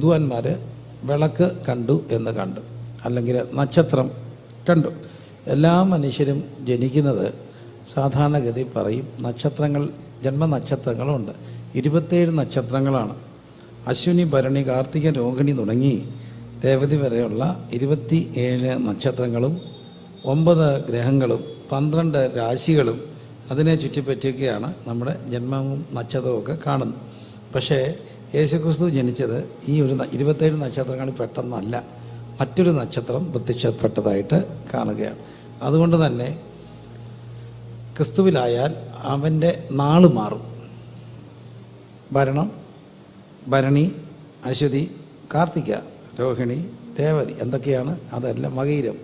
വിദ്വാൻമാർ വിളക്ക് കണ്ടു എന്ന് കണ്ടു. അല്ലെങ്കിൽ നക്ഷത്രം കണ്ടു. എല്ലാ മനുഷ്യരും ജനിക്കുന്നത് സാധാരണഗതി പറയും നക്ഷത്രങ്ങൾ ജന്മനക്ഷത്രങ്ങളുണ്ട്. ഇരുപത്തേഴ് നക്ഷത്രങ്ങളാണ്. അശ്വിനി ഭരണി കാർത്തിക രോഹിണി തുടങ്ങി രേവതി വരെയുള്ള ഇരുപത്തി ഏഴ് നക്ഷത്രങ്ങളും ഒമ്പത് ഗ്രഹങ്ങളും പന്ത്രണ്ട് രാശികളും അതിനെ ചുറ്റിപ്പറ്റിയൊക്കെയാണ് നമ്മുടെ ജന്മവും നക്ഷത്രവും ഒക്കെ കാണുന്നത്. പക്ഷേ യേശുക്രിസ്തു ജനിച്ചത് ഈ ഒരു ഇരുപത്തേഴ് നക്ഷത്രങ്ങളിൽ പെട്ടെന്നല്ല മറ്റൊരു നക്ഷത്രം പ്രത്യക്ഷപ്പെട്ടതായിട്ട് കാണുകയാണ്. അതുകൊണ്ട് തന്നെ ക്രിസ്തുവിലായാൽ അവന്റെ നാൾ മാറും. ഭരണം ഭരണി അശ്വതി കാർത്തിക രോഹിണി രേവതി എന്തൊക്കെയാണ്? അതെല്ലാം മകീരം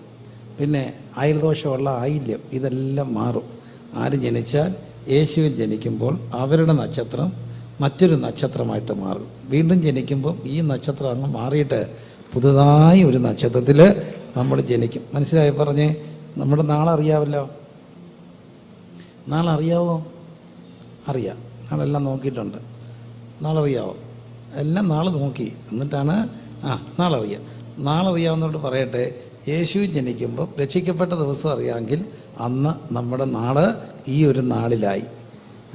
പിന്നെ അയൽദോഷമുള്ള ആയില്യം ഇതെല്ലാം മാറും. ആര് ജനിച്ചാൽ? യേശുവിൽ ജനിക്കുമ്പോൾ അവരുടെ നക്ഷത്രം മറ്റൊരു നക്ഷത്രമായിട്ട് മാറും. വീണ്ടും ജനിക്കുമ്പം ഈ നക്ഷത്രം അങ്ങ് മാറിയിട്ട് പുതുതായി ഒരു നക്ഷത്രത്തിൽ നമ്മൾ ജനിക്കും. മനസ്സിലായി? പറഞ്ഞേ നമ്മുടെ നാളെ അറിയാവോ അറിയാം. നാളെല്ലാം നോക്കിയിട്ടുണ്ട്. നാളെ അറിയാവോ എല്ലാം നാളെ നോക്കി. എന്നിട്ടാണ് ആ നാളെ അറിയാം നാളെ അറിയാവുന്നവരോട് പറയട്ടെ യേശു ജനിക്കുമ്പോൾ രക്ഷിക്കപ്പെട്ട ദിവസം അറിയാമെങ്കിൽ അന്ന് നമ്മുടെ നാൾ ഈ ഒരു നാളിലായി.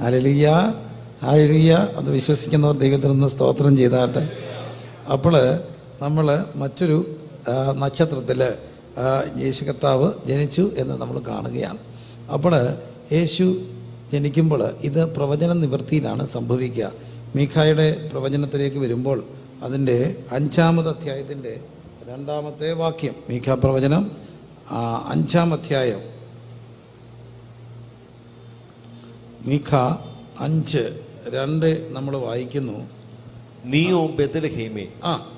അലലിയ അലലിയ അത് വിശ്വസിക്കുന്നവർ ദൈവത്തിൽ നിന്ന് സ്തോത്രം ചെയ്താട്ടെ. അപ്പോൾ നമ്മൾ മറ്റൊരു നക്ഷത്രത്തിൽ യേശു കർത്താവ് ജനിച്ചു എന്ന് നമ്മൾ കാണുകയാണ്. അപ്പോൾ യേശു ജനിക്കുമ്പോൾ ഇത് പ്രവചന നിവൃത്തിയിലാണ് സംഭവിക്കുക. മീഖായുടെ പ്രവചനത്തിലേക്ക് വരുമ്പോൾ അതിന്റെ അഞ്ചാമത് അധ്യായത്തിന്റെ രണ്ടാമത്തെ വാക്യം മീഖ പ്രവചനം അഞ്ചാം അധ്യായം. മീഖ അഞ്ച് രണ്ട് നമ്മൾ വായിക്കുന്നു. നീയോ ബെത്തലഹീമേ? ആ.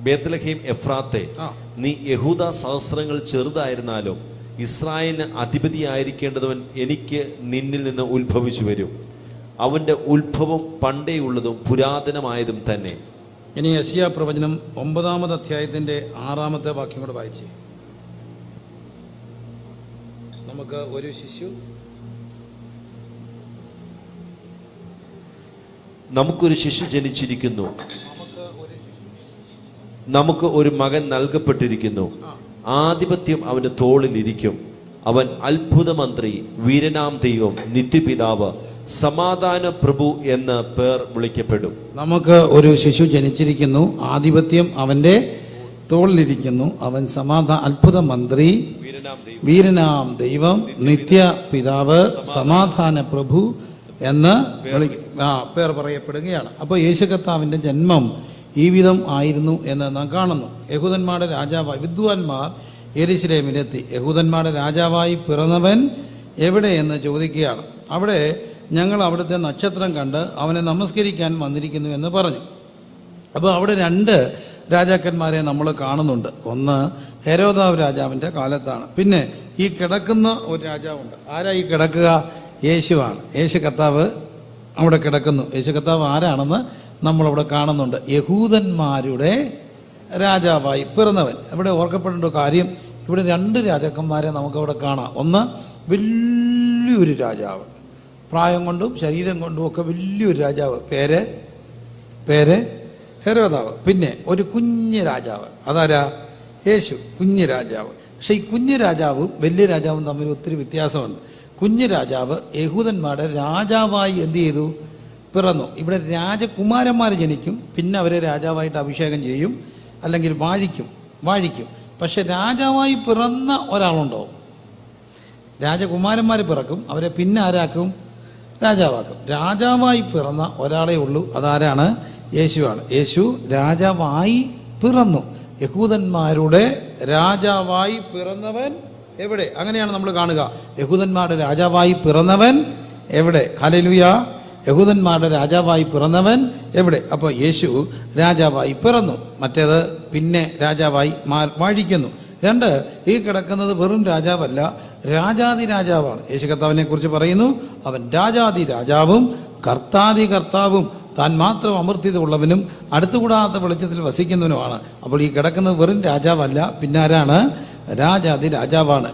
ബേത്തലഹേം എഫ്രാത്തെ. നീ യഹൂദ സഹസ്രങ്ങൾ ചെറുതായിരുന്നാലും ഇസ്രായേലിന് അധിപതിയായിരിക്കേണ്ടതവൻ എനിക്ക് നിന്നിൽ നിന്ന് ഉത്ഭവിച്ചു വരും. അവന്റെ ഉത്ഭവം പണ്ടേയുള്ളതും പുരാതനമായതും തന്നെ. ഇനി യസിയ പ്രവചനം ഒമ്പതാമത് അധ്യായത്തിന്റെ ആറാമത്തെ വാക്യം കൂടെ വായിച്ചേ. നമുക്ക് ഒരു ശിശു നമുക്കൊരു ശിശു ജനിച്ചിരിക്കുന്നു. നമുക്ക് ഒരു മകൻ നൽകപ്പെട്ടിരിക്കുന്നു. ആധിപത്യം അവന്റെ തോളിലിരിക്കും. അവൻ അത്ഭുതമന്ത്രി വീരനാം ദൈവം നിത്യപിതാവ് സമാധാന പ്രഭു എന്ന് പേർ വിളിക്കപ്പെടും. നമുക്ക് ഒരു ശിശു ജനിച്ചിരിക്കുന്നു. ആധിപത്യം അവന്റെ തോളിലിരിക്കുന്നു. അവൻ സമാധാന അത്ഭുത മന്ത്രി വീരനാം ദൈവം നിത്യ പിതാവ് സമാധാന പ്രഭു എന്ന് ആ പേർ പറയപ്പെടുകയാണ്. അപ്പോൾ യേശു കർത്താവിന്റെ ജന്മം ഈ വിധം ആയിരുന്നു എന്ന് നാം കാണുന്നു. യഹൂദന്മാരുടെ രാജാവായി വിദ്വാൻമാർ എരിശിലേമിലെത്തി യഹൂദന്മാരുടെ രാജാവായി പിറന്നവൻ എവിടെയെന്ന് ചോദിക്കുകയാണ്. അവിടെ ഞങ്ങൾ അവിടുത്തെ നക്ഷത്രം കണ്ട് അവനെ നമസ്കരിക്കാൻ വന്നിരിക്കുന്നു എന്ന് പറഞ്ഞു. അപ്പോൾ അവിടെ രണ്ട് രാജാക്കന്മാരെ നമ്മൾ കാണുന്നുണ്ട്. ഒന്ന് ഹെരോദാവ് രാജാവിന്റെ കാലത്താണ്. പിന്നെ ഈ കിടക്കുന്ന ഒരു രാജാവുണ്ട്. ആരാ ഈ കിടക്കുക? യേശുവാണ്. യേശു കർത്താവ് അവിടെ കിടക്കുന്നു. യേശു കർത്താവ് ആരാണെന്ന് നമ്മളവിടെ കാണുന്നുണ്ട്. യഹൂദന്മാരുടെ രാജാവായി പിറന്നവൻ. ഇവിടെ ഓർക്കപ്പെടേണ്ട കാര്യം ഇവിടെ രണ്ട് രാജാക്കന്മാരെ നമുക്കവിടെ കാണാം. ഒന്ന് വലിയൊരു രാജാവ്. പ്രായം കൊണ്ടും ശരീരം കൊണ്ടും ഒക്കെ വലിയൊരു രാജാവ്. പേര് പേര് ഹെരോദാവ്. പിന്നെ ഒരു കുഞ്ഞ് രാജാവ്. അതാരാ? യേശു കുഞ്ഞ് രാജാവ്. പക്ഷേ ഈ കുഞ്ഞ് രാജാവും വലിയ രാജാവും തമ്മിൽ ഒത്തിരി വ്യത്യാസമുണ്ട്. കുഞ്ഞ് രാജാവ് യഹൂദന്മാരുടെ രാജാവായി എന്ത് ചെയ്തു? പിറന്നു. ഇവിടെ രാജകുമാരന്മാർ ജനിക്കും. പിന്നെ അവരെ രാജാവായിട്ട് അഭിഷേകം ചെയ്യും. അല്ലെങ്കിൽ വാഴിക്കും. വാഴിക്കും. പക്ഷെ രാജാവായി പിറന്ന ഒരാളുണ്ടോ? രാജകുമാരന്മാർ പിറക്കും. അവരെ പിന്നെ ആരാക്കും? രാജാവാക്കും. രാജാവായി പിറന്ന ഒരാളേ ഉള്ളൂ. അതാരാണ്? യേശുവാണ്. യേശു രാജാവായി പിറന്നു. യഹൂദന്മാരുടെ രാജാവായി പിറന്നവൻ എവിടെ? അങ്ങനെയാണ് നമ്മൾ കാണുക. യഹൂദന്മാരുടെ രാജാവായി പിറന്നവൻ എവിടെ? ഹലലുയ യഹൂദന്മാരുടെ രാജാവായി പിറന്നവൻ എവിടെ? അപ്പോൾ യേശു രാജാവായി പിറന്നു. മറ്റേത് പിന്നെ രാജാവായി മാ വാഴിക്കുന്നു. രണ്ട് ഈ കിടക്കുന്നത് വെറും രാജാവല്ല രാജാതി രാജാവാണ്. യേശു കർത്താവിനെ കുറിച്ച് പറയുന്നു അവൻ രാജാതി രാജാവും കർത്താതി കർത്താവും താൻ മാത്രം അമർത്യത ഉള്ളവനും അടുത്തുകൂടാത്ത വെളിച്ചത്തിൽ വസിക്കുന്നവനുമാണ്. അപ്പോൾ ഈ കിടക്കുന്നത് വെറും രാജാവല്ല പിന്നാരാണ് രാജാതി രാജാവാണ്.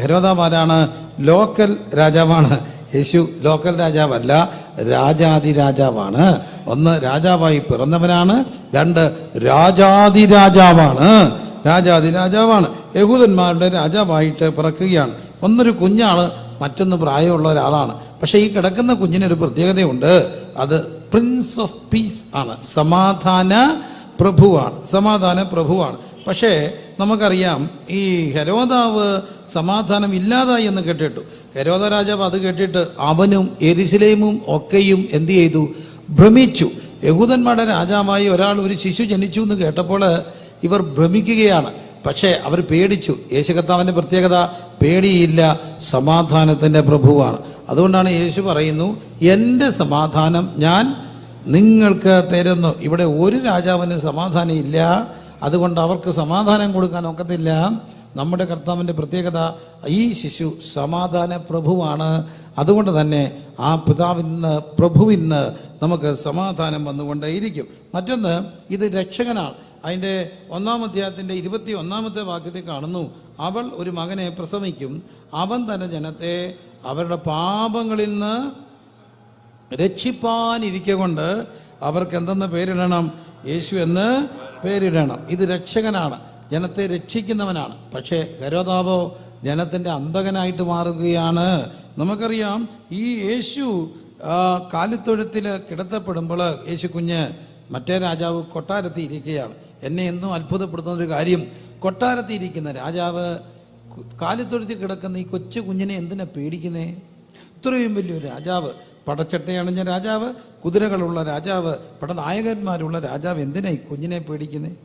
ഹെരോദാവാരാണ് ലോക്കൽ രാജാവാണ്. യേശു ലോക്കൽ രാജാവല്ല രാജാതി രാജാവാണ് ഒന്ന് രാജാവായി പിറന്നവനാണ്. രണ്ട് രാജാതി രാജാവാണ് രാജാതി രാജാവാണ് യഹൂദന്മാരുടെ രാജാവായിട്ട് പിറക്കുകയാണ്. ഒന്നൊരു കുഞ്ഞാണ് മറ്റൊന്ന് പ്രായമുള്ള ഒരാളാണ്. പക്ഷേ ഈ കിടക്കുന്ന കുഞ്ഞിനൊരു പ്രത്യേകതയുണ്ട്. അത് പ്രിൻസ് ഓഫ് പീസ് ആണ്. സമാധാന പ്രഭുവാണ്. സമാധാന പ്രഭുവാണ്. പക്ഷേ നമുക്കറിയാം ഈ ഹരോദാവ് സമാധാനം ഇല്ലാതായി എന്ന് കേട്ടിട്ടു. ഹരോദ രാജാവ് അത് കേട്ടിട്ട് അവനും എരിശിലേമും ഒക്കെയും എന്ത് ചെയ്തു? ഭ്രമിച്ചു. യഹൂദന്മാരുടെ രാജാവായി ഒരാൾ ഒരു ശിശു ജനിച്ചു എന്ന് കേട്ടപ്പോൾ ഇവർ ഭ്രമിക്കുകയാണ്. പക്ഷേ അവർ പേടിച്ചു. യേശു കർത്താവിന്റെ പ്രത്യേകത പേടിയില്ല സമാധാനത്തിന്റെ പ്രഭുവാണ്. അതുകൊണ്ടാണ് യേശു പറയുന്നു എന്റെ സമാധാനം ഞാൻ നിങ്ങൾക്ക് തരുന്നു. ഇവിടെ ഒരു രാജാവിന് സമാധാനം ഇല്ല അതുകൊണ്ട് അവർക്ക് സമാധാനം കൊടുക്കാൻ ഒക്കത്തില്ല. നമ്മുടെ കർത്താവിന്റെ പ്രത്യേകത ഈ ശിശു സമാധാന പ്രഭുവാണ്. അതുകൊണ്ട് തന്നെ ആ പിതാവിന്ന് പ്രഭുവിന്ന് നമുക്ക് സമാധാനം വന്നുകൊണ്ടേയിരിക്കും. മറ്റൊന്ന് ഇത് രക്ഷകനാണ്. അതിന്റെ ഒന്നാം അധ്യായത്തിന്റെ ഇരുപത്തി ഒന്നാമത്തെ വാക്യത്തിൽ കാണുന്നു അവൾ ഒരു മകനെ പ്രസവിക്കും. അവൻ തന്നെ ജനത്തെ അവരുടെ പാപങ്ങളിൽ നിന്ന് രക്ഷിപ്പാനിരിക്കൊണ്ട് അവർക്ക് എന്തെന്ന് പേരിടണം? യേശു എന്ന് പേരിടണം. ഇത് രക്ഷകനാണ്. ജനത്തെ രക്ഷിക്കുന്നവനാണ്. പക്ഷേ ഹരോതാവോ ജനത്തിന്റെ അന്തകനായിട്ട് മാറുകയാണ്. നമുക്കറിയാം ഈ യേശു കാലിത്തൊഴുത്തിൽ കിടത്തപ്പെടുമ്പോൾ യേശു കുഞ്ഞ് മറ്റേ രാജാവ് കൊട്ടാരത്തിൽ ഇരിക്കുകയാണ് എന്നെ എന്നും അത്ഭുതപ്പെടുത്തുന്ന ഒരു കാര്യം. കൊട്ടാരത്തിൽ ഇരിക്കുന്ന രാജാവ് കാലിത്തൊഴുത്തിൽ കിടക്കുന്ന ഈ കൊച്ചു കുഞ്ഞിനെ എന്തിനാ പേടിക്കുന്നേ? ഇത്രയും വലിയൊരു രാജാവ് പടച്ചട്ടയണിഞ്ഞ രാജാവ്. കുതിരകളുള്ള രാജാവ്. പടനായകന്മാരുള്ള രാജാവ് എന്തിനാ ഈ കുഞ്ഞിനെ പേടിക്കുന്നേ?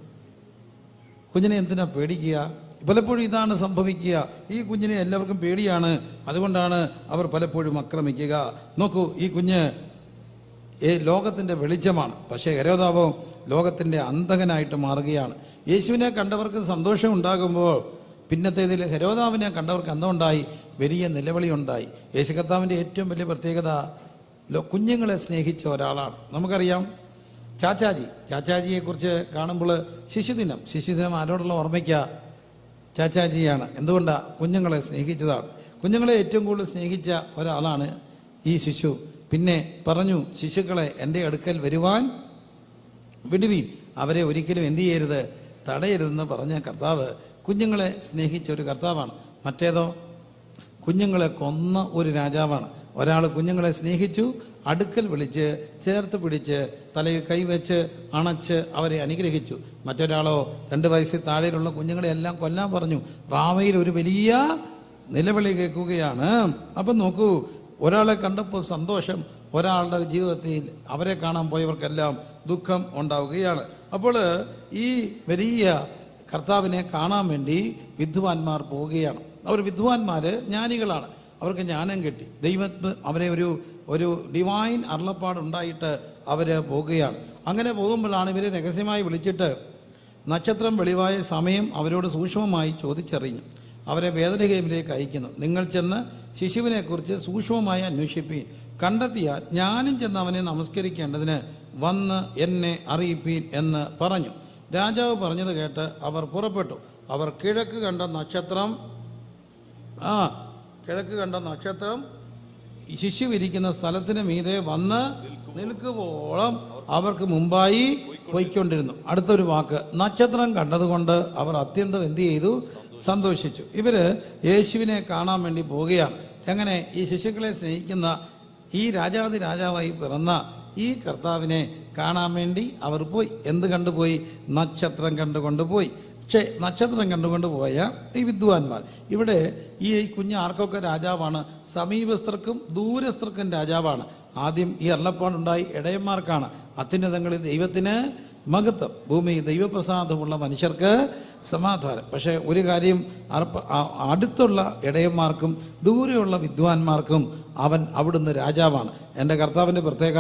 കുഞ്ഞിനെ എന്തിനാ പേടിക്കുക? പലപ്പോഴും ഇതാണ് സംഭവിക്കുക. ഈ കുഞ്ഞിനെ എല്ലാവർക്കും പേടിയാണ്. അതുകൊണ്ടാണ് അവർ പലപ്പോഴും ആക്രമിക്കുക. നോക്കൂ ഈ കുഞ്ഞ് ലോകത്തിന്റെ വെളിച്ചമാണ്. പക്ഷേ ഹരോതാവോ ലോകത്തിന്റെ അന്തകനായിട്ട് മാറുകയാണ്. യേശുവിനെ കണ്ടവർക്ക് സന്തോഷം ഉണ്ടാകുമ്പോൾ പിന്നത്തേതിൽ ഹരോദാവിനെ കണ്ടവർക്ക് എന്തുണ്ടായി വലിയ നിലവിളി ഉണ്ടായി യേശു കർത്താവിന്റെ ഏറ്റവും വലിയ പ്രത്യേകത കുഞ്ഞുങ്ങളെ സ്നേഹിച്ച ഒരാളാണ്. നമുക്കറിയാം ചാച്ചാജി. ചാച്ചാജിയെക്കുറിച്ച് കാണുമ്പോൾ ശിശുദിനം. ശിശുദിനം ആരോടുള്ള ഓർമ്മയ്ക്ക ചാച്ചാജിയാണ്. എന്തുകൊണ്ടാണ് കുഞ്ഞുങ്ങളെ സ്നേഹിച്ചതാണ്? കുഞ്ഞുങ്ങളെ ഏറ്റവും കൂടുതൽ സ്നേഹിച്ച ഒരാളാണ് ഈ ശിശു. പിന്നെ പറഞ്ഞു ശിശുക്കളെ എന്റെ അടുക്കൽ വരുവാൻ വിടുവീൻ. അവരെ ഒരിക്കലും എന്തു ചെയ്യരുത് തടയരുതെന്ന് പറഞ്ഞ കർത്താവ് കുഞ്ഞുങ്ങളെ സ്നേഹിച്ച ഒരു കർത്താവാണ്. മറ്റേതോ കുഞ്ഞുങ്ങളെ കൊന്ന ഒരു രാജാവാണ്. ഒരാൾ കുഞ്ഞുങ്ങളെ സ്നേഹിച്ചു അടുക്കൽ വിളിച്ച് ചേർത്ത് പിടിച്ച് തലയിൽ കൈവച്ച് അണച്ച് അവരെ അനുഗ്രഹിച്ചു. മറ്റൊരാളോ രണ്ട് വയസ്സിൽ താഴെയുള്ള കുഞ്ഞുങ്ങളെ എല്ലാം കൊല്ലാൻ പറഞ്ഞു. റാവയിൽ ഒരു വലിയ നിലവിളി കേൾക്കുകയാണ്. അപ്പം നോക്കൂ ഒരാളെ കണ്ടപ്പോൾ സന്തോഷം ഒരാളുടെ ജീവിതത്തിൽ അവരെ കാണാൻ പോയവർക്കെല്ലാം ദുഃഖം ഉണ്ടാവുകയാണ്. അപ്പോൾ ഈ വലിയ കർത്താവിനെ കാണാൻ വേണ്ടി വിദ്വാൻമാർ പോവുകയാണ്. അവർ വിദ്വാൻമാർ ജ്ഞാനികളാണ്. അവർക്ക് ജ്ഞാനം കിട്ടി. ദൈവത്ത് അവരെ ഒരു ഒരു ഡിവൈൻ അരുളപ്പാടുണ്ടായിട്ട് അവർ പോകുകയാണ്. അങ്ങനെ പോകുമ്പോഴാണ് ഇവരെ രഹസ്യമായി വിളിച്ചിട്ട് നക്ഷത്രം വെളിവായ സമയം അവരോട് സൂക്ഷ്മമായി ചോദിച്ചറിഞ്ഞു. അവരെ വേദനകേമിലേക്ക് അയക്കുന്നു. നിങ്ങൾ ചെന്ന് ശിശുവിനെക്കുറിച്ച് സൂക്ഷ്മമായി അന്വേഷിപ്പീൻ. കണ്ടെത്തിയാൽ ഞാനും ചെന്ന് അവനെ നമസ്കരിക്കേണ്ടതിന് വന്ന് എന്നെ അറിയിപ്പീൻ എന്ന് പറഞ്ഞു. രാജാവ് പറഞ്ഞത് കേട്ട് അവർ പുറപ്പെട്ടു. അവർ കിഴക്ക് കണ്ട നക്ഷത്രം ആ കിഴക്ക് കണ്ട നക്ഷത്രം ശിശുവിരിക്കുന്ന സ്ഥലത്തിന് മീതെ വന്ന് നിൽക്കുവോളം അവർക്ക് മുമ്പായി പോയിക്കൊണ്ടിരുന്നു. അടുത്തൊരു വാക്ക്. നക്ഷത്രം കണ്ടതുകൊണ്ട് അവർ അത്യന്തം എന്ത് ചെയ്തു? സന്തോഷിച്ചു. ഇവർ യേശുവിനെ കാണാൻ വേണ്ടി പോവുകയാണ്. എങ്ങനെ? ഈ ശിശുക്കളെ സ്നേഹിക്കുന്ന ഈ രാജാതി രാജാവായി പിറന്ന ഈ കർത്താവിനെ കാണാൻ വേണ്ടി അവർ പോയി. എന്ത് കണ്ടുപോയി? നക്ഷത്രം കണ്ടുകൊണ്ട് പോയി. നക്ഷത്രം കണ്ടുകൊണ്ട് പോയ ഈ വിദ്വാൻമാർ. ഇവിടെ ഈ കുഞ്ഞ് ആർക്കൊക്കെ രാജാവാണ്? സമീപസ്ഥർക്കും ദൂരസ്ഥർക്കും രാജാവാണ്. ആദ്യം ഈ അരുളപ്പാടുണ്ടായി ഇടയന്മാർക്കാണ്. അത്യുന്നതങ്ങളിൽ ദൈവത്തിന് മഹത്വം. ഭൂമി ദൈവപ്രസാദമുള്ള മനുഷ്യർക്ക് സമാധാനം. പക്ഷേ ഒരു കാര്യം അടുത്തുള്ള ഇടയന്മാർക്കും ദൂരെയുള്ള വിദ്വാൻമാർക്കും അവൻ അവിടുന്ന് രാജാവാണ്. എന്റെ കർത്താവിന്റെ പ്രത്യേക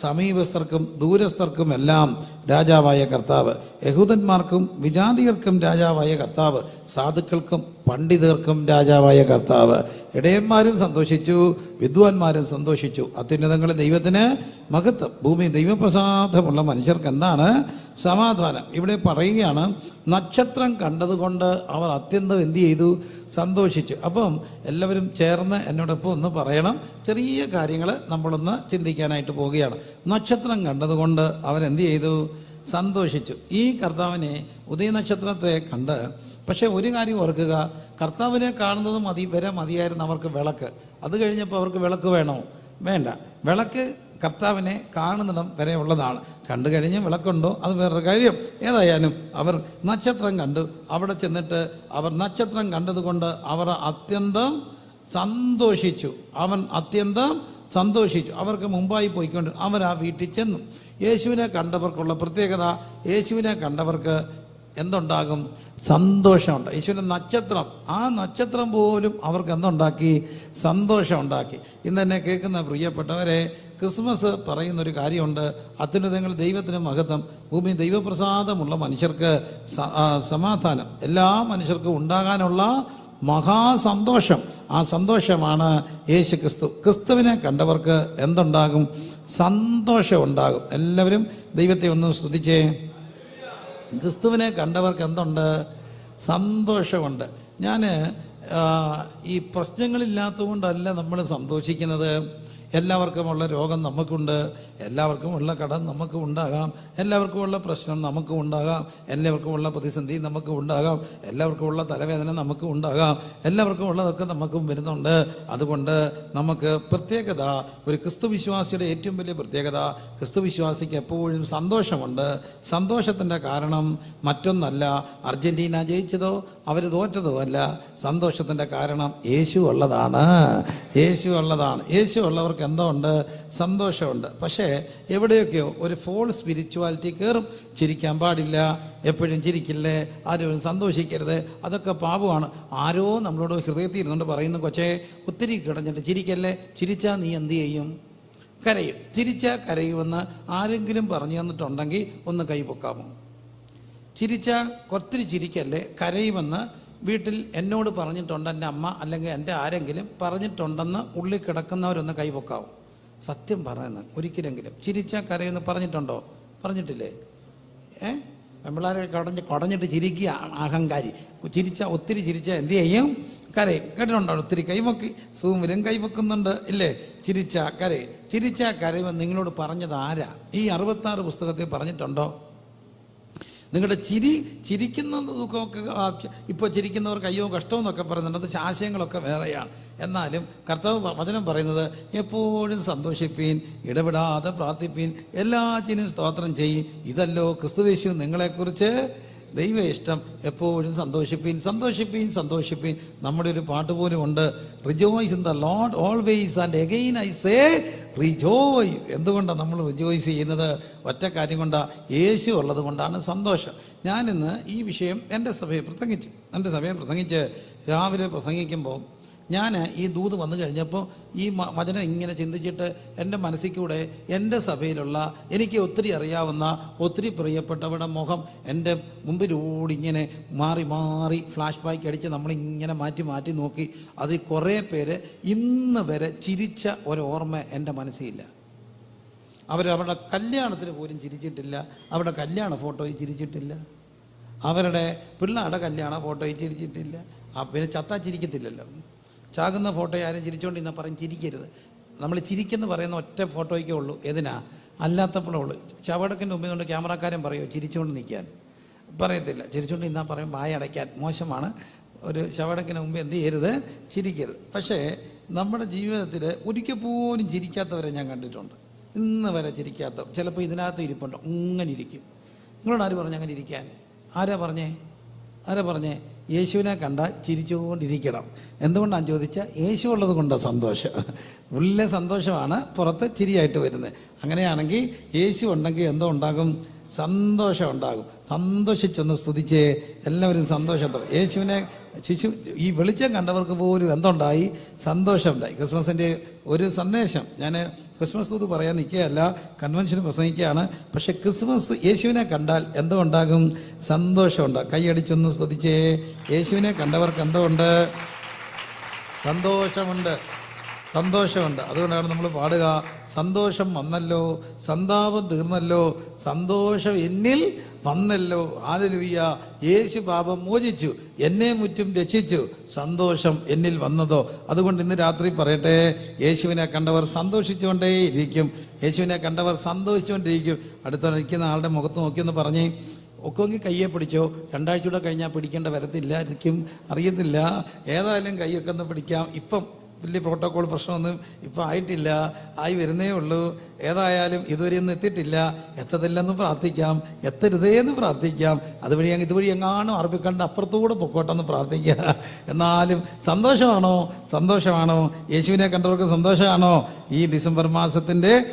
സമീപസ്ഥർക്കും ദൂരസ്ഥർക്കും എല്ലാം രാജാവായ കർത്താവ്. യഹൂദന്മാർക്കും വിജാതികർക്കും രാജാവായ കർത്താവ്. സാധുക്കൾക്കും പണ്ഡിതർക്കും രാജാവായ കർത്താവ്. ഇടയന്മാരും സന്തോഷിച്ചു വിദ്വാൻമാരും സന്തോഷിച്ചു. അത്യുന്നതങ്ങളിൽ ദൈവത്തിന് മഹത്വം. ഭൂമി ദൈവപ്രസാദമുള്ള മനുഷ്യർക്ക് എന്താണ്? സമാധാനം. ഇവിടെ പറയുകയാണ് നക്ഷത്രം കണ്ടതുകൊണ്ട് അവർ അത്യന്തം എന്തു ചെയ്തു? സന്തോഷിച്ചു. അപ്പം എല്ലാവരും ചേർന്ന് എന്നോടൊപ്പം ഒന്ന് പറയണം. ചെറിയ കാര്യങ്ങൾ നമ്മളൊന്ന് ചിന്തിക്കാനായിട്ട് പോവുകയാണ്. നക്ഷത്രം കണ്ടതുകൊണ്ട് അവരെന്ത് ചെയ്തു? സന്തോഷിച്ചു. ഈ കർത്താവിനെ ഉദയനക്ഷത്രത്തെ കണ്ട് പക്ഷേ ഒരു കാര്യം ഓർക്കുക കർത്താവിനെ കാണുന്നത് മതി വരെ മതിയായിരുന്നു അവർക്ക് വിളക്ക്. അത് കഴിഞ്ഞപ്പോൾ അവർക്ക് വിളക്ക് വേണോ? വേണ്ട. വിളക്ക് കർത്താവിനെ കാണുന്നിടം വരെ ഉള്ളതാണ്. കണ്ടു കഴിഞ്ഞ് വിളക്കുണ്ടോ? അത് വേറൊരു കാര്യം. ഏതായാലും അവർ നക്ഷത്രം കണ്ടു. അവിടെ ചെന്നിട്ട് അവർ നക്ഷത്രം കണ്ടതുകൊണ്ട് അവർ അത്യന്തം സന്തോഷിച്ചു. അവൻ അത്യന്തം സന്തോഷിച്ചു. അവർക്ക് മുമ്പായി പോയിക്കൊണ്ട് അവർ ആ വീട്ടിൽ ചെന്നു. യേശുവിനെ കണ്ടവർക്കുള്ള പ്രത്യേകത യേശുവിനെ കണ്ടവർക്ക് എന്തുണ്ടാകും? സന്തോഷമുണ്ട്. യേശുവിന്റെ നക്ഷത്രം ആ നക്ഷത്രം പോലും അവർക്ക് എന്തുണ്ടാക്കി? സന്തോഷം ഉണ്ടാക്കി ഇന്ന് എന്നെ കേൾക്കുന്ന പ്രിയപ്പെട്ടവരെ ക്രിസ്മസ് പറയുന്നൊരു കാര്യമുണ്ട്. അത്യുന്നതങ്ങൾ ദൈവത്തിന് മഹത്വം. ഭൂമി ദൈവപ്രസാദമുള്ള മനുഷ്യർക്ക് സമാധാനം. എല്ലാ മനുഷ്യർക്കും ഉണ്ടാകാനുള്ള മഹാസന്തോഷം. ആ സന്തോഷമാണ് യേശു ക്രിസ്തു ക്രിസ്തുവിനെ കണ്ടവർക്ക് എന്തുണ്ടാകും? സന്തോഷം ഉണ്ടാകും എല്ലാവരും ദൈവത്തെ ഒന്ന് സ്തുതിച്ചേ. ക്രിസ്തുവിനെ കണ്ടവർക്ക് എന്തുണ്ട്? സന്തോഷമുണ്ട്. ഞാൻ ഈ പ്രശ്നങ്ങളില്ലാത്തതുകൊണ്ടല്ല നമ്മൾ സന്തോഷിക്കുന്നത്. എല്ലാവർക്കും ഉള്ള രോഗം നമുക്കുണ്ട്. എല്ലാവർക്കുമുള്ള കടം നമുക്ക് ഉണ്ടാകാം എല്ലാവർക്കുമുള്ള പ്രശ്നം നമുക്ക് ഉണ്ടാകാം എല്ലാവർക്കുമുള്ള പ്രതിസന്ധി നമുക്ക് ഉണ്ടാകാം എല്ലാവർക്കുമുള്ള തലവേദന നമുക്ക് ഉണ്ടാകാം എല്ലാവർക്കുമുള്ളതൊക്കെ നമുക്കും വരുന്നുണ്ട്. അതുകൊണ്ട് നമുക്ക് പ്രത്യേകത ഒരു ക്രിസ്തു വിശ്വാസിയുടെ ഏറ്റവും വലിയ പ്രത്യേകത ക്രിസ്തു വിശ്വാസിക്ക് എപ്പോഴും സന്തോഷമുണ്ട്. സന്തോഷത്തിന്റെ കാരണം മറ്റൊന്നല്ല അർജന്റീന ജയിച്ചതോ അവർ തോറ്റതോ അല്ല. സന്തോഷത്തിന്റെ കാരണം യേശു ഉള്ളതാണ്. യേശു ഉള്ളതാണ്. യേശു ഉള്ളവർക്ക് എന്തോ ഉണ്ട് സന്തോഷമുണ്ട്. പക്ഷേ എവിടെയൊക്കെയോ ഒരു ഫോൾ സ്പിരിച്വാലിറ്റി കയറും ചിരിക്കാൻ പാടില്ല. എപ്പോഴും ചിരിക്കില്ലേ? ആരും സന്തോഷിക്കരുത്. അതൊക്കെ പാപമാണ്. ആരോ നമ്മളോട് ഹൃദയത്തിൽ ഇരുന്നുകൊണ്ട് പറയുന്നു കൊച്ചേ ഒത്തിരി കിടഞ്ഞിട്ട് ചിരിക്കല്ലേ? ചിരിച്ചാൽ നീ എന്ത് ചെയ്യും? കരയും. ചിരിച്ചാൽ കരയുമെന്ന് ആരെങ്കിലും പറഞ്ഞു തന്നിട്ടുണ്ടെങ്കിൽ ഒന്ന് കൈ പൊക്കാമോ? ചിരിച്ചാൽ ഒത്തിരി ചിരിക്കല്ലേ? കരയുമെന്ന് വീട്ടിൽ എന്നോട് പറഞ്ഞിട്ടുണ്ട് എന്റെ അമ്മ അല്ലെങ്കിൽ എന്റെ ആരെങ്കിലും പറഞ്ഞിട്ടുണ്ടെന്ന് ഉള്ളിൽ കിടക്കുന്നവരൊന്ന് കൈപൊക്കാവും സത്യം പറയുന്നത് ഒരിക്കലെങ്കിലും. ചിരിച്ച കരയെന്ന് പറഞ്ഞിട്ടുണ്ടോ? പറഞ്ഞിട്ടില്ലേ? ഏ? പെമ്പിള്ളാരെ കടഞ്ഞ് കുടഞ്ഞിട്ട് ചിരിക്കുക അഹങ്കാരി. ചിരിച്ച ഒത്തിരി ചിരിച്ച എന്ത് ചെയ്യും? കരയും. കേട്ടിട്ടുണ്ടോ? ഒത്തിരി കൈവക്കി സൂമിലും കൈവക്കുന്നുണ്ട് ഇല്ലേ? ചിരിച്ച കരയും. ചിരിച്ച കരയുമെന്ന് നിങ്ങളോട് പറഞ്ഞത് ആരാ? ഈ അറുപത്താറ് പുസ്തകത്തിൽ പറഞ്ഞിട്ടുണ്ടോ? നിങ്ങളുടെ ചിരി ചിരിക്കുന്ന ദുഃഖമൊക്കെ ഇപ്പോൾ ചിരിക്കുന്നവർക്ക് അയ്യോ കഷ്ടമെന്നൊക്കെ പറയുന്നുണ്ട്. അത് ആശയങ്ങളൊക്കെ വേറെയാണ്. എന്നാലും കർത്താവ് വചനം പറയുന്നത് എപ്പോഴും സന്തോഷിപ്പീൻ ഇടപെടാതെ പ്രാർത്ഥിപ്പീൻ എല്ലാറ്റിനും സ്തോത്രം ചെയ്യും. ഇതല്ലോ ക്രിസ്തുവേശു നിങ്ങളെക്കുറിച്ച് ദൈവ ഇഷ്ടം എപ്പോഴും സന്തോഷിപ്പീൻ സന്തോഷിപ്പീൻ സന്തോഷിപ്പീൻ. നമ്മുടെ ഒരു പാട്ട് പോലും ഉണ്ട്. Rejoice in the Lord always and again I say rejoice എന്തുകൊണ്ടാണ് നമ്മൾ റിജോയ്സ് ചെയ്യുന്നത്? ഒറ്റ കാര്യം കൊണ്ടാണ് യേശു ഉള്ളത് കൊണ്ടാണ് സന്തോഷം. ഞാനിന്ന് ഈ വിഷയം എന്റെ സഭയെ പ്രസംഗിച്ചു. എന്റെ സഭയെ പ്രസംഗിച്ച് രാവിലെ പ്രസംഗിക്കുമ്പോൾ ഞാൻ ഈ ദൂത് വന്നു കഴിഞ്ഞപ്പോൾ ഈ വചനം ഇങ്ങനെ ചിന്തിച്ചിട്ട് എന്റെ മനസ്സിൽ കൂടെ എന്റെ സഭയിലുള്ള എനിക്ക് ഒത്തിരി അറിയാവുന്ന ഒത്തിരി പ്രിയപ്പെട്ടവരുടെ മുഖം എന്റെ മുമ്പിലൂടെ ഇങ്ങനെ മാറി മാറി ഫ്ലാഷ് ബാക്ക് അടിച്ച് നമ്മളിങ്ങനെ മാറ്റി മാറ്റി നോക്കി അത് കുറേ പേര് ഇന്ന് വരെ ചിരിച്ച ഒരോർമ്മ എന്റെ മനസ്സിലില്ല. അവരവരുടെ കല്യാണത്തിന് പോലും ചിരിച്ചിട്ടില്ല. അവരുടെ കല്യാണ ഫോട്ടോയിൽ ചിരിച്ചിട്ടില്ല. അവരുടെ പിള്ളേരുടെ കല്യാണ ഫോട്ടോയിൽ ചിരിച്ചിട്ടില്ല. പിന്നെ ചത്താ ചിരിക്കത്തില്ലല്ലോ. ചാകുന്ന ഫോട്ടോ ആരും ചിരിച്ചോണ്ടിരുന്ന പറയും ചിരിക്കരുത്. നമ്മൾ ചിരിക്കെന്ന് പറയുന്ന ഒറ്റ ഫോട്ടോയ്ക്കേ ഉള്ളൂ. ഏതിനാ അല്ലാത്തപ്പോഴേ ഉള്ളൂ. ചവടക്കിന്റെ മുമ്പിൽ കൊണ്ട് ക്യാമറക്കാരൻ പറയുമോ ചിരിച്ചുകൊണ്ട് നിൽക്കാൻ പറയത്തില്ല. ചിരിച്ചുകൊണ്ട് ഇന്നാ പറയും വായ അടയ്ക്കാൻ. മോശമാണ്. ഒരു ശവടക്കിന് മുമ്പ് എന്ത് ചെയ്യരുത്? ചിരിക്കരുത്. പക്ഷേ നമ്മുടെ ജീവിതത്തിൽ ഒരിക്കൽ പോലും ചിരിക്കാത്തവരെ ഞാൻ കണ്ടിട്ടുണ്ട്. ഇന്ന് വരെ ചിരിക്കാത്ത ചിലപ്പോൾ ഇതിനകത്ത് ഇരിപ്പുണ്ട്. അങ്ങനെ ഇരിക്കും. നിങ്ങളോട് ആര് പറഞ്ഞു അങ്ങനെ ഇരിക്കാൻ? ആരാ പറഞ്ഞേ? ആരാ പറഞ്ഞേ? യേശുവിനെ കണ്ട ചിരിച്ചുകൊണ്ടിരിക്കണം. എന്തുകൊണ്ടാണ് ചോദിച്ചാൽ യേശു ഉള്ളത് കൊണ്ടാണ് സന്തോഷം. ഉള്ളിലെ സന്തോഷമാണ് പുറത്ത് ചിരിയായിട്ട് വരുന്നത്. അങ്ങനെയാണെങ്കിൽ യേശു ഉണ്ടെങ്കിൽ എന്തോ ഉണ്ടാകും? സന്തോഷം ഉണ്ടാകും സന്തോഷിച്ചൊന്ന് സ്തുതിച്ച് എല്ലാവരും സന്തോഷത്തോടെ യേശുവിനെ ശിശു ഈ വെളിച്ചം കണ്ടവർക്ക് പോലും എന്തുണ്ടായി? സന്തോഷമുണ്ടായി. ക്രിസ്മസിന്റെ ഒരു സന്ദേശം. ഞാൻ ക്രിസ്മസ് ദൂത് പറയാൻ നിൽക്കുകയല്ല കൺവെൻഷൻ പ്രസംഗിക്കുകയാണ്. പക്ഷേ ക്രിസ്മസ് യേശുവിനെ കണ്ടാൽ എന്തോ ഉണ്ടാകും സന്തോഷമുണ്ട് കൈയടിച്ചൊന്ന് സ്തുതിച്ചേ യേശുവിനെ കണ്ടവർക്ക് എന്തോ ഉണ്ട് സന്തോഷമുണ്ട്. സന്തോഷമുണ്ട്. അതുകൊണ്ടാണ് നമ്മൾ പാടുക സന്തോഷം വന്നല്ലോ സന്താപം തീർന്നല്ലോ സന്തോഷം എന്നിൽ വന്നല്ലോ ആലലുയ്യ യേശു പാപം മോചിച്ചു എന്നെ മുറ്റും രക്ഷിച്ചു സന്തോഷം എന്നിൽ വന്നതോ. അതുകൊണ്ട് ഇന്ന് രാത്രി പറയട്ടെ യേശുവിനെ കണ്ടവർ സന്തോഷിച്ചുകൊണ്ടേയിരിക്കും യേശുവിനെ കണ്ടവർ സന്തോഷിച്ചുകൊണ്ടിരിക്കും അടുത്തിരിക്കുന്ന ആളുടെ മുഖത്ത് നോക്കിയെന്ന് പറഞ്ഞേ ഒക്കെങ്കിൽ കയ്യെ പിടിച്ചോ രണ്ടാഴ്ച കൂടെ കഴിഞ്ഞാൽ പിടിക്കേണ്ട വരത്തില്ലായിരിക്കും അറിയുന്നില്ല ഏതായാലും കൈയൊക്കെ ഒന്ന് പിടിക്കാം ഇപ്പം വലിയ പ്രോട്ടോകോൾ പ്രശ്നമൊന്നും ഇപ്പോൾ ആയിട്ടില്ല. ആയി വരുന്നേ ഉള്ളൂ. ഏതായാലും ഇതുവരെ ഒന്നും എത്തിയിട്ടില്ല. എത്തതില്ലെന്ന് പ്രാർത്ഥിക്കാം. എത്തരുതേ എന്ന് പ്രാർത്ഥിക്കാം. അതുവഴി അങ്ങ് ഇതുവഴി എങ്ങാനും അറബിക്കണ്ട അപ്പുറത്തുകൂടെ പൊക്കോട്ടെന്ന് പ്രാർത്ഥിക്കുക. എന്നാലും സന്തോഷമാണോ? സന്തോഷമാണോ? യേശുവിനെ കണ്ടവർക്ക് സന്തോഷമാണോ? ഈ ഡിസംബർ മാസത്തിന്റെ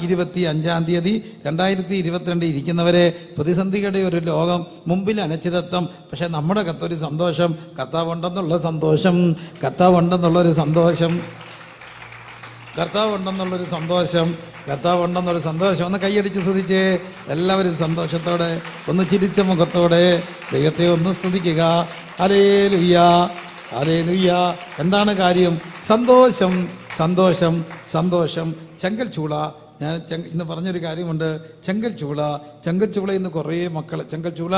ഇരുപത്തി അഞ്ചാം തീയതി രണ്ടായിരത്തി ഇരുപത്തിരണ്ട് ഇരിക്കുന്നവരെ പ്രതിസന്ധികളുടെ ഒരു ലോകം മുമ്പിൽ അനിശ്ചിതത്വം പക്ഷേ നമ്മുടെ കത്തൊരു സന്തോഷം. കർത്താവുണ്ടെന്നുള്ള സന്തോഷം. കർത്താവുണ്ടെന്നുള്ളൊരു സന്തോഷം. കർത്താവ് ഉണ്ടെന്നുള്ളൊരു സന്തോഷം. കർത്താവ് ഉണ്ടെന്നൊരു സന്തോഷം. ഒന്ന് കൈയടിച്ച് സ്തുതിച്ച് എല്ലാവരും സന്തോഷത്തോടെ ഒന്ന് ചിരിച്ച മുഖത്തോടെ ദൈവത്തെ ഒന്ന് സ്തുതിക്കുക. അരേ ലുയ്യ അരേ ലുയ്യ എന്താണ് കാര്യം? സന്തോഷം സന്തോഷം സന്തോഷം. ചെങ്കൽ ചൂള. ഞാൻ ഇന്ന് പറഞ്ഞൊരു കാര്യമുണ്ട്. ചെങ്കൽ ചൂള. ചെങ്കൽ ചൂള ഇന്ന് കുറേ മക്കൾ ചെങ്കൽ ചൂള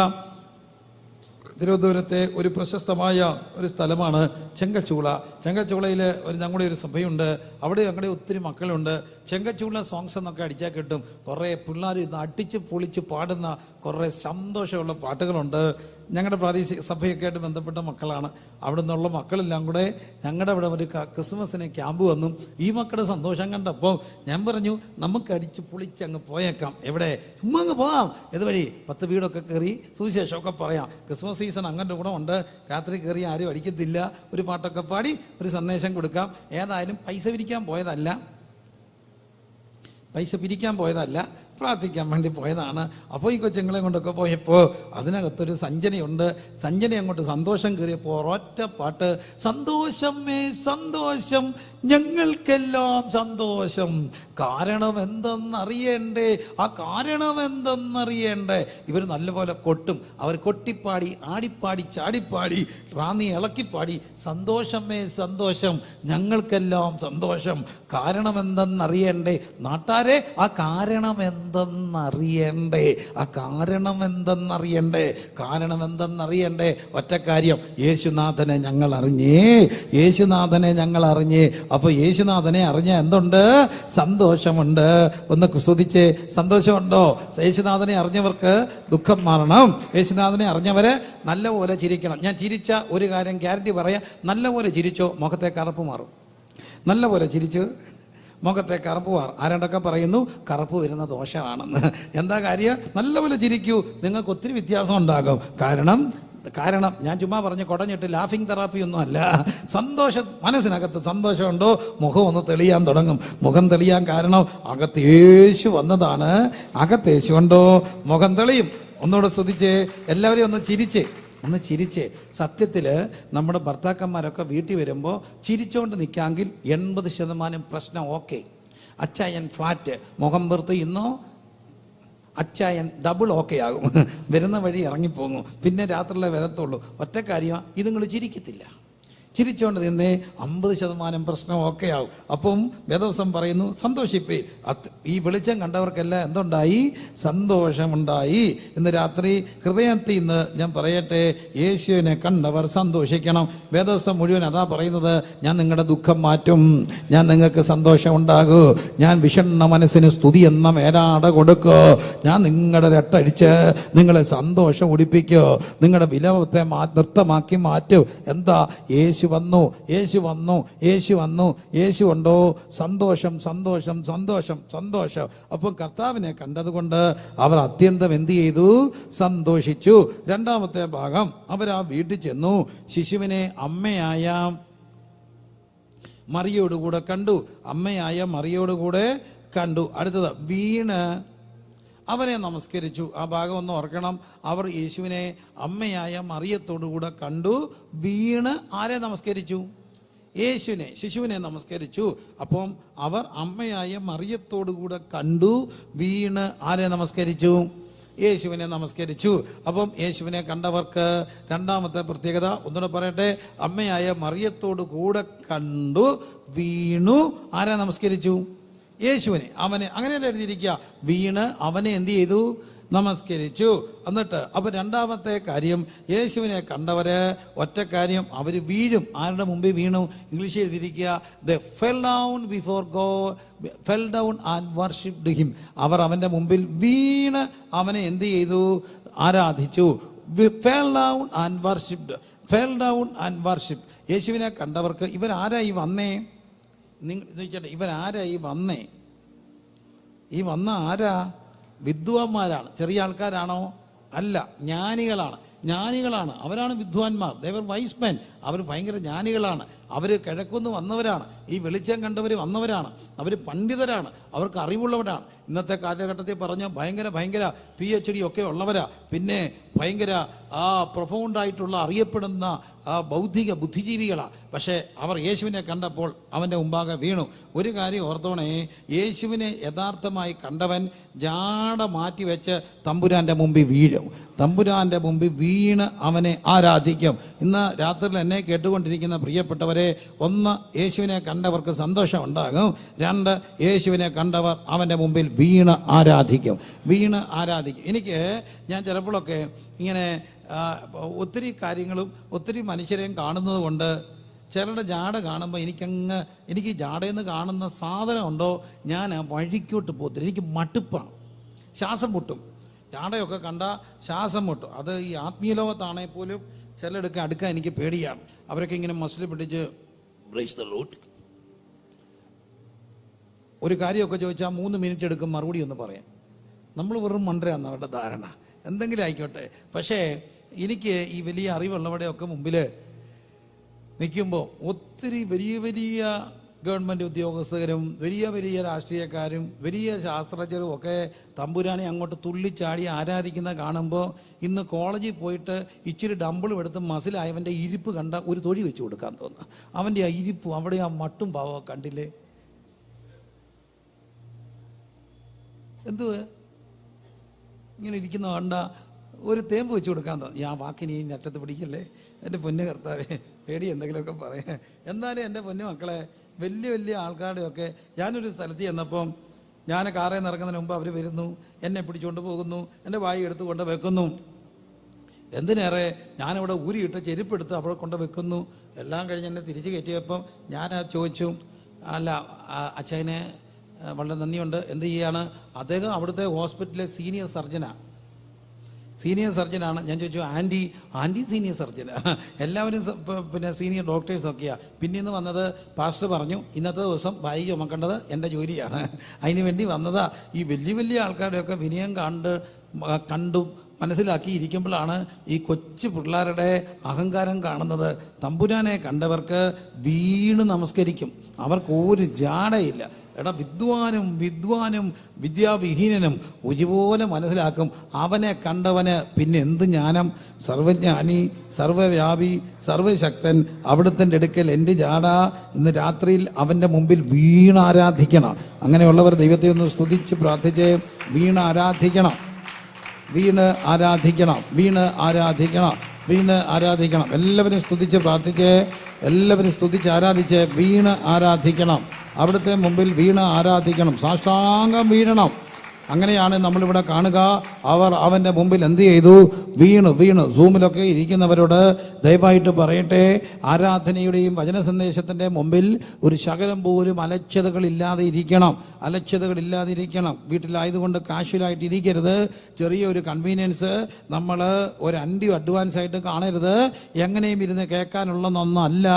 തിരുവനന്തപുരത്തെ ഒരു പ്രശസ്തമായ ഒരു സ്ഥലമാണ് ചെങ്കച്ചൂള. ചെങ്കച്ചൂളയിൽ ഒരു ഞങ്ങളുടെ ഒരു സഭയുണ്ട്. അവിടെ ഞങ്ങളുടെ ഒത്തിരി മക്കളുണ്ട്. ചെങ്കച്ചൂള സോങ്സ് എന്നൊക്കെ അടിച്ചാൽ കിട്ടും. കുറേ പിള്ളേർ ഇന്ന് അടിച്ച് പൊളിച്ച് പാടുന്ന കുറേ സന്തോഷമുള്ള പാട്ടുകളുണ്ട്. ഞങ്ങളുടെ പ്രാദേശിക സഭയൊക്കെ ആയിട്ട് ബന്ധപ്പെട്ട മക്കളാണ്. അവിടെ നിന്നുള്ള മക്കളെല്ലാം കൂടെ ഞങ്ങളുടെ അവിടെ ഒരു ക്രിസ്മസിന് ക്യാമ്പ് വന്നു. ഈ മക്കളുടെ സന്തോഷം കണ്ടപ്പോൾ ഞാൻ പറഞ്ഞു നമുക്ക് അടിച്ച് പൊളിച്ച് അങ്ങ് പോയേക്കാം. എവിടെ? ചുമ്മാ അങ്ങ് പോകാം. ഇതുവഴി പത്ത് വീടൊക്കെ കയറി സുവിശേഷമൊക്കെ പറയാം. ക്രിസ്മസ് സീസൺ അങ്ങനെ ഉണ്ട്. രാത്രി കയറി ആരും അടിക്കത്തില്ല. ഒരു പാട്ടൊക്കെ പാടി ഒരു സന്ദേശം കൊടുക്കാം. ഏതായാലും പൈസ പിരിക്കാൻ പോയതല്ല. പൈസ പിരിക്കാൻ പോയതല്ല. പ്രാർത്ഥിക്കാൻ വേണ്ടി പോയതാണ്. അപ്പോൾ ഈ കൊച്ചുങ്ങളെ കൊണ്ടൊക്കെ പോയപ്പോൾ അതിനകത്തൊരു സഞ്ജനയുണ്ട്. സഞ്ജന അങ്ങോട്ട് സന്തോഷം കയറിയപ്പോൾ ഒരൊറ്റ പാട്ട് സന്തോഷമേ സന്തോഷം ഞങ്ങൾക്കെല്ലാം സന്തോഷം. കാരണം എന്തെന്നറിയണ്ടേ ആ കാരണം എന്തെന്നറിയണ്ടേ ഇവർ നല്ലപോലെ കൊട്ടും. അവർ കൊട്ടിപ്പാടി ആടിപ്പാടി ചാടിപ്പാടി റാന്നി ഇളക്കിപ്പാടി സന്തോഷമേ സന്തോഷം ഞങ്ങൾക്കെല്ലാം സന്തോഷം. കാരണം എന്തെന്നറിയണ്ടേ നാട്ടാരെ ആ കാരണം എന്തെന്നറിയണ്ടേ? ആ കാരണം എന്തെന്നറിയണ്ടേ കാരണം എന്തെന്നറിയണ്ടേ ഒറ്റ കാര്യം യേശുനാഥനെ ഞങ്ങൾ അറിഞ്ഞേ യേശുനാഥനെ ഞങ്ങൾ അറിഞ്ഞേ അപ്പോൾ യേശുനാഥനെ അറിഞ്ഞ എന്തുണ്ട്? സന്തോഷമുണ്ട്. ഒന്ന് കുസുതിച്ച് സന്തോഷമുണ്ടോ? യേശുനാഥനെ അറിഞ്ഞവർക്ക് ദുഃഖം മാറണം. യേശുനാഥനെ അറിഞ്ഞവരെ നല്ലപോലെ ചിരിക്കണം. ഞാൻ ചിരിച്ച ഒരു കാര്യം ഗ്യാരണ്ടി പറയാം. നല്ലപോലെ ചിരിച്ചോ മുഖത്തെ കറുപ്പ് മാറും. നല്ലപോലെ ചിരിച്ചു മുഖത്തെ കറുപ്പ് വാർ. ആരണ്ടൊക്കെ പറയുന്നു? കറുപ്പ് വരുന്ന ദോഷമാണെന്ന്. എന്താ കാര്യം? നല്ലപോലെ ചിരിക്കൂ. നിങ്ങൾക്ക് ഒത്തിരി വ്യത്യാസം ഉണ്ടാകും. കാരണം കാരണം ഞാൻ ചുമ്മാ പറഞ്ഞ് കുടഞ്ഞിട്ട് ലാഫിംഗ് തെറാപ്പി ഒന്നും അല്ല. സന്തോഷം മനസ്സിനകത്ത് സന്തോഷമുണ്ടോ? മുഖം ഒന്ന് തെളിയാൻ തുടങ്ങും. മുഖം തെളിയാൻ കാരണം അകത്ത് യേശു വന്നതാണ്. അകത്ത് യേശു ഉണ്ടോ മുഖം തെളിയും. ഒന്നുകൂടെ ശ്രദ്ധിച്ച്. എല്ലാവരെയും ഒന്ന് ചിരിച്ചേ. ഒന്ന് ചിരിച്ചേ. സത്യത്തിൽ നമ്മുടെ ഭർത്താക്കന്മാരൊക്കെ വീട്ടിൽ വരുമ്പോൾ ചിരിച്ചുകൊണ്ട് നിൽക്കാമെങ്കിൽ എൺപത് ശതമാനം പ്രശ്നം ഓക്കെ. അച്ചായൻ ഫ്ലാറ്റ് മുഖം വെറുത്ത് ഇന്നോ അച്ചായൻ ഡബിൾ ഓക്കെ ആകും. വരുന്ന വഴി ഇറങ്ങിപ്പോകും. പിന്നെ രാത്രിയിലെ വരത്തുള്ളൂ. ഒറ്റ കാര്യം ഇത് നിങ്ങൾ ചിരിക്കത്തില്ല. ചിരിച്ചോണ്ട് നിന്നേ അമ്പത് ശതമാനം പ്രശ്നം ഒക്കെ ആവും അപ്പം വേദവസം പറയുന്നു സന്തോഷിപ്പേ അത് ഈ വെളിച്ചം കണ്ടവർക്കെല്ലാം എന്തുണ്ടായി? സന്തോഷമുണ്ടായി. ഇന്ന് രാത്രി ഹൃദയത്തിൽ നിന്ന് ഞാൻ പറയട്ടെ യേശുവിനെ കണ്ടവർ സന്തോഷിക്കണം. വേദവസം മുഴുവൻ അതാ പറയുന്നത് ഞാൻ നിങ്ങളുടെ ദുഃഖം മാറ്റും. ഞാൻ നിങ്ങൾക്ക് സന്തോഷം ഉണ്ടാകൂ. ഞാൻ വിഷണ്ണ മനസ്സിന് സ്തുതി എന്ന മേലാട കൊടുക്കോ. ഞാൻ നിങ്ങളുടെ രട്ടടിച്ച് നിങ്ങളെ സന്തോഷം ഉടിപ്പിക്കോ. നിങ്ങളുടെ വിലവത്തെ മാ നൃത്തമാക്കി മാറ്റും. എന്താ? യേശു വന്നു യേശു വന്നു യേശു വന്നു യേശു ഉണ്ടോ? സന്തോഷം സന്തോഷം സന്തോഷം സന്തോഷം. അപ്പം കർത്താവിനെ കണ്ടതുകൊണ്ട് അവർ അത്യന്തം എന്ത് ചെയ്തു? സന്തോഷിച്ചു. രണ്ടാമത്തെ ഭാഗം അവർ ആ വീട്ടിൽ ചെന്നു. ശിശുവിനെ അമ്മയായ മറിയോടുകൂടെ കണ്ടു. അമ്മയായ മറിയോടുകൂടെ കണ്ടു. അടുത്തത് വീണ് അവനെ നമസ്കരിച്ചു. ആ ഭാഗം ഒന്ന് ഓർക്കണം. അവർ യേശുവിനെ അമ്മയായ മറിയത്തോടുകൂടെ കണ്ടു. വീണ് ആരെ നമസ്കരിച്ചു? യേശുവിനെ ശിശുവിനെ നമസ്കരിച്ചു. അപ്പം അവർ അമ്മയായ മറിയത്തോടുകൂടെ കണ്ടു. വീണ് ആരെ നമസ്കരിച്ചു? യേശുവിനെ നമസ്കരിച്ചു. അപ്പം യേശുവിനെ കണ്ടവർക്ക് രണ്ടാമത്തെ പ്രത്യേകത. ഒന്നുകൂടെ പറയട്ടെ. അമ്മയായ മറിയത്തോടു കൂടെ കണ്ടു. വീണു. ആരെ നമസ്കരിച്ചു? യേശുവിനെ അവനെ. അങ്ങനെയല്ല എഴുതിയിരിക്കുക വീണ് അവനെ എന്തു ചെയ്തു? നമസ്കരിച്ചു. എന്നിട്ട് അപ്പൊ രണ്ടാമത്തെ കാര്യം യേശുവിനെ കണ്ടവര് ഒറ്റ കാര്യം അവർ വീഴും. ആരുടെ മുമ്പിൽ വീണു? English എഴുതിയിരിക്കുക the fell down before go fell down and worshipped him അവർ അവന്റെ മുമ്പിൽ വീണ് അവനെ എന്ത് ചെയ്തു? ആരാധിച്ചു. Fell down and worshipped fell down and worship യേശുവിനെ കണ്ടവർക്ക് ഇവരാരായി വന്നേ? നിങ്ങൾ ചോദിച്ചോട്ടെ ഇവരാരാ ഈ വന്നേ? ഈ വന്ന ആരാ? വിദ്വാന്മാരാണ്. ചെറിയ ആൾക്കാരാണോ? അല്ല ജ്ഞാനികളാണ്. ജ്ഞാനികളാണ്. അവരാണ് വിദ്വാൻമാർ ദേവർ വൈസ് മെൻ അവർ ഭയങ്കര ജ്ഞാനികളാണ്. അവർ കിഴക്കുന്ന് വന്നവരാണ്. ഈ വെളിച്ചം കണ്ടവർ വന്നവരാണ്. അവർ പണ്ഡിതരാണ്. അവർക്ക് അറിവുള്ളവരാണ്. ഇന്നത്തെ കാലഘട്ടത്തിൽ പറഞ്ഞ ഭയങ്കര ഭയങ്കര പി എച്ച് ഡി ഒക്കെ ഉള്ളവരാ. പിന്നെ ഭയങ്കര ആ പ്രൊഫൗണ്ടായിട്ടുള്ള അറിയപ്പെടുന്ന ആ ബൗദ്ധിക ബുദ്ധിജീവികളാണ് പക്ഷേ അവർ യേശുവിനെ കണ്ടപ്പോൾ അവന്റെ മുമ്പാകെ വീണു. ഒരു കാര്യം ഓർത്തോണേ യേശുവിനെ യഥാർത്ഥമായി കണ്ടവൻ ജാട മാറ്റി വെച്ച് തമ്പുരാന്റെ മുമ്പിൽ വീഴും. തമ്പുരാന്റെ മുമ്പിൽ വീണ് അവനെ ആരാധിക്കും. ഇന്ന് രാത്രിയിൽ എന്നെ കേട്ടുകൊണ്ടിരിക്കുന്ന പ്രിയപ്പെട്ടവരെ ഒന്ന് യേശുവിനെ കണ്ടവർക്ക് സന്തോഷം ഉണ്ടാകും. രണ്ട് യേശുവിനെ കണ്ടവർ അവന്റെ മുമ്പിൽ വീണ് ആരാധിക്കും. വീണ് ആരാധിക്കും. എനിക്ക് ഞാൻ ചിലപ്പോഴൊക്കെ ഇങ്ങനെ ഒത്തിരി കാര്യങ്ങളും ഒത്തിരി മനുഷ്യരെയും കാണുന്നത് കൊണ്ട് ചിലരുടെ ജാട കാണുമ്പോൾ എനിക്കങ്ങ് എനിക്ക് ജാടയെന്ന് കാണുന്ന സാധനം ഉണ്ടോ? ഞാൻ ആ വഴിക്കോട്ട് പോകത്തില്ല. എനിക്ക് മടുപ്പാണ് ശ്വാസം മുട്ടും. ജാടയൊക്കെ കണ്ട ശ്വാസം മുട്ടും. അത് ഈ ആത്മീയ ലോകത്താണെങ്കിൽ പോലും ചിലരെടുക്കാൻ അടുക്കാൻ എനിക്ക് പേടിയാണ്. അവരൊക്കെ ഇങ്ങനെ മസിൽ പിടിച്ച് ദ ഒരു കാര്യമൊക്കെ ചോദിച്ചാൽ മൂന്ന് മിനിറ്റ് എടുക്കും മറുപടി ഒന്ന് പറയാം. നമ്മൾ വെറും മണ്ടരാന്ന് അവരുടെ ധാരണ. എന്തെങ്കിലും ആയിക്കോട്ടെ. പക്ഷേ എനിക്ക് ഈ വലിയ അറിവുള്ളവടെയൊക്കെ മുമ്പിൽ നിൽക്കുമ്പോൾ ഒത്തിരി വലിയ വലിയ ഗവൺമെന്റ് ഉദ്യോഗസ്ഥരും വലിയ വലിയ രാഷ്ട്രീയക്കാരും വലിയ ശാസ്ത്രജ്ഞരും ഒക്കെ തമ്പുരാനെ അങ്ങോട്ട് തുള്ളിച്ചാടി ആരാധിക്കുന്ന കാണുമ്പോൾ ഇന്ന് കോളേജിൽ പോയിട്ട് ഇച്ചിരി ഡമ്പിളും എടുത്ത് മസിലായവന്റെ ഇരിപ്പ് കണ്ട ഒരു തൊഴി വെച്ച് കൊടുക്കാൻ തോന്നുന്നു അവന്റെ ആ ഇരിപ്പും അവിടെ ആ മട്ടും പാവം കണ്ടില്ലേ? എന്തുവാ? ഇങ്ങനെ ഇരിക്കുന്ന കണ്ട ഒരു തേമ്പ് വെച്ച് കൊടുക്കാൻ തോന്നി. ആ വാക്കിനി ഈ നറ്റത്ത് പിടിക്കല്ലേ? എന്റെ പൊന്നു കർത്താവേ പേടി എന്തെങ്കിലുമൊക്കെ പറയാം. എന്നാലും എന്റെ പൊന്നു മക്കളെ വലിയ വലിയ ആൾക്കാരുടെയൊക്കെ ഞാനൊരു സ്ഥലത്ത് ചെന്നപ്പം ഞാൻ കാറേ നിറങ്ങുന്നതിന് മുമ്പ് അവർ വരുന്നു എന്നെ പിടിച്ചുകൊണ്ട് പോകുന്നു എന്റെ വായി എടുത്ത് കൊണ്ട് വെക്കുന്നു. എന്തിനേറെ ഞാനിവിടെ ഊരിയിട്ട് ചെരുപ്പെടുത്ത് അവിടെ കൊണ്ട് വെക്കുന്നു. എല്ലാം കഴിഞ്ഞ് എന്നെ തിരിച്ച് കയറ്റിയപ്പം ഞാൻ ചോദിച്ചു അല്ല അച്ഛനെ വളരെ നന്ദിയുണ്ട്. എന്ത് ചെയ്യാണ്? അദ്ദേഹം അവിടുത്തെ ഹോസ്പിറ്റലിലെ സീനിയർ സർജനാണ് സീനിയർ സർജനാണ്. ഞാൻ ചോദിച്ചു ആന്റി ആന്റി സീനിയർ സർജൻ എല്ലാവരും പിന്നെ സീനിയർ ഡോക്ടേഴ്സൊക്കെയാണ് പിന്നെ ഇന്ന് വന്നത് പാസ്റ്റർ പറഞ്ഞു ഇന്നത്തെ ദിവസം വായി ചുമക്കേണ്ടത് എന്റെ ജോലിയാണ്. അതിന് വേണ്ടി വന്നതാ. ഈ വലിയ വലിയ ആൾക്കാരുടെയൊക്കെ വിനയം കണ്ടു കണ്ടും മനസ്സിലാക്കി ഇരിക്കുമ്പോഴാണ് ഈ കൊച്ചു പിള്ളേരുടെ അഹങ്കാരം കാണുന്നത്. തമ്പുരാനെ കണ്ടവർക്ക് വീണ് നമസ്കരിക്കും. അവർക്ക് ഒരു ജാടയില്ല. എടാ വിദ്വാനും വിദ്വാനും വിദ്യാവിഹീനനും ഒരുപോലെ മനസ്സിലാക്കും. അവനെ കണ്ടവന് പിന്നെ എന്ത് ജ്ഞാനം? സർവജ്ഞാനി സർവവ്യാപി സർവശക്തൻ അവിടുത്തെ അടുക്കൽ എന്റെ ജാട. ഇന്ന് രാത്രിയിൽ അവന്റെ മുമ്പിൽ വീണാരാധിക്കണം. അങ്ങനെയുള്ളവർ ദൈവത്തെ ഒന്ന് സ്തുതിച്ച് പ്രാർത്ഥിച്ച് വീണ് ആരാധിക്കണം വീണ് ആരാധിക്കണം. വീണ് ആരാധിക്കണം. വീണ് ആരാധിക്കണം. എല്ലാവരും സ്തുതിച്ച് പ്രാർത്ഥിച്ച് എല്ലാവരും സ്തുതിച്ച് ആരാധിച്ച് വീണ് ആരാധിക്കണം. അവിടുത്തെ മുമ്പിൽ വീണ് ആരാധിക്കണം. സാഷ്ടാംഗം വീഴണം. അങ്ങനെയാണ് നമ്മളിവിടെ കാണുക. അവർ അവന്റെ മുമ്പിൽ എന്ത് ചെയ്തു? വീണു വീണു. സൂമിലൊക്കെ ഇരിക്കുന്നവരോട് ദയവായിട്ട് പറയട്ടെ. ആരാധനയുടെയും വചന സന്ദേശത്തിന്റെ മുമ്പിൽ ഒരു ശകലം പോലും അലച്ചതകളില്ലാതെ ഇരിക്കണം. അലച്ചതകളില്ലാതെ ഇരിക്കണം വീട്ടിലായതുകൊണ്ട് കാഷ്വലായിട്ട് ഇരിക്കരുത് ചെറിയ ഒരു കൺവീനിയൻസ് നമ്മൾ ഒരു അൻഡി അഡ്വാൻസ് ആയിട്ട് കാണരുത്. എങ്ങനെയും ഇരുന്ന് കേൾക്കാനുള്ളതൊന്നല്ല.